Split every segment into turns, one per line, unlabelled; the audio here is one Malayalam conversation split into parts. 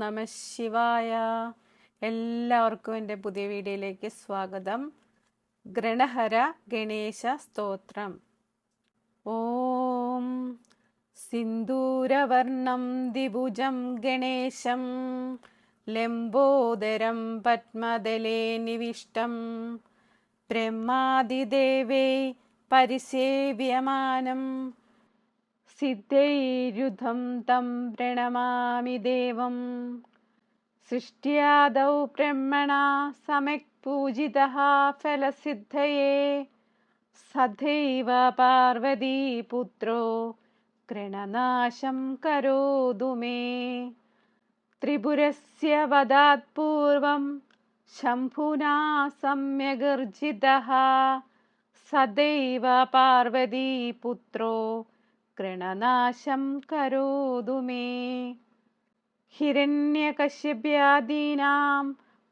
നമ ശിവായ. എല്ലാവർക്കും എന്റെ പുതിയ വീഡിയോയിലേക്ക് സ്വാഗതം. ഗ്രണഹര ഗണേശ സ്തോത്രം. ഓം സിന്ദൂരവർണം ദിഭുജം ഗണേശം. ലംബോദരം പത്മദലേ നിവിഷ്ടം. ബ്രഹ്മാതിദേവേ പരിസേവ്യമാനം. सिद्धैरुधं तं प्रणमामि देवं। सृष्ट्यादौ ब्रह्मणा सम्यक् पूजितः फलसिद्धये। सदैव पार्वतीपुत्रो क्रणनाशं करोतु मे। त्रिपुरस्य वदात् पूर्वं शम्भुना सम्यगर्जितः सदैव पार्वतीपुत्रो ഗൃണനാശം കരോതു മേ ഹിരണ്യകശ്യപ്യാദീനാം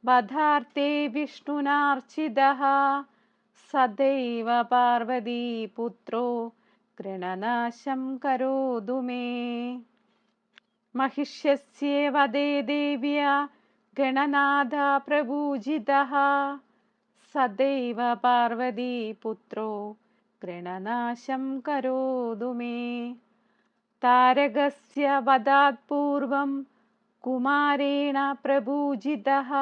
വധാർത്തേ വിഷ്ണുനാർച്ചിതഃ സദൈവ പാർവതീപുത്രോ ഗൃണനാശം കരോതു മേ महिष्यस्य वदे देव्या गणनाथ प्रपूजितः सदैव पार्वतीपुत्रो गृणनाशं करोतु मे तारकस्य वदात् पूर्वं कुमारेण प्रपूजितः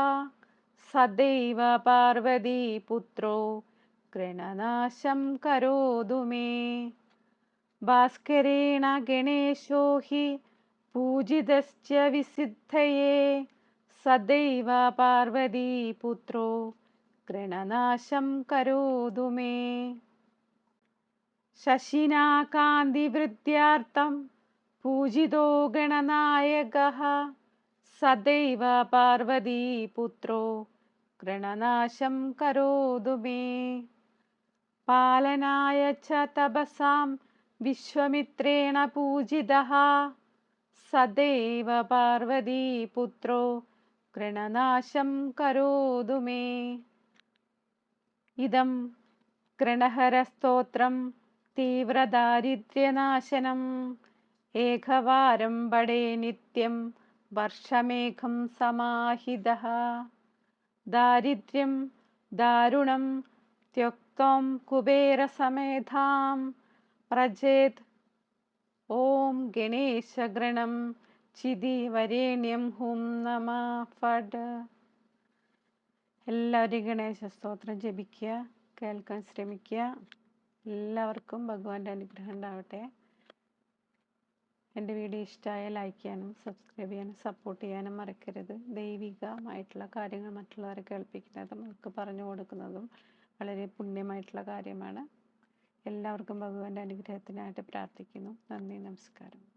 सदैव पार्वतीपुत्रो गृणनाशं करोतु मे भास्करेण गणेशो हि पूजितश्च विसिद्धये सदैव पार्वतीपुत्रो गृणनाशं करोतु मे शशिनाकान्तिवृत्त्यार्थं पूजितो गणनायकः। सदैव पार्वतीपुत्रो गणनाशं करोतु मे। पालनाय च तपसां विश्वमित्रेण पूजितः। सदैव पार्वतीपुत्रो कृणनाशं करोतु मे। इदं गृणहरस्तोत्रम् തീവ്രദാരിദ്ര്യനാശനം. ഏകവാരം പടേ നിത്യം വർഷമേഘം സമാഹിത. ദാരിദ്ര്യം ദാരുണം ത്യക്തം കുബേരസമേധാം. പ്രജേത് ഓം ഗണേശഗ്രണം ചിതി വരേണ്യം ഹും നമ ഫഡ് എല്ലാവരും ഗണേശ സ്തോത്രം ജപിക്കുക കേൾക്കാൻ ശ്രമിക്കുക. എല്ലാവർക്കും ഭഗവാന്റെ അനുഗ്രഹം ഉണ്ടാവട്ടെ. എന്റെ വീഡിയോ ഇഷ്ടമായ ലൈക്ക് ചെയ്യാനും സബ്സ്ക്രൈബ് ചെയ്യാനും സപ്പോർട്ട് ചെയ്യാനും മറക്കരുത്. ദൈവികമായിട്ടുള്ള കാര്യങ്ങൾ മറ്റുള്ളവരെ കേൾപ്പിക്കുന്നതും അവർക്ക് പറഞ്ഞു കൊടുക്കുന്നതും വളരെ പുണ്യമായിട്ടുള്ള കാര്യമാണ്. എല്ലാവർക്കും ഭഗവാന്റെ അനുഗ്രഹത്തിനായിട്ട് പ്രാർത്ഥിക്കുന്നു. നന്ദി നമസ്കാരം.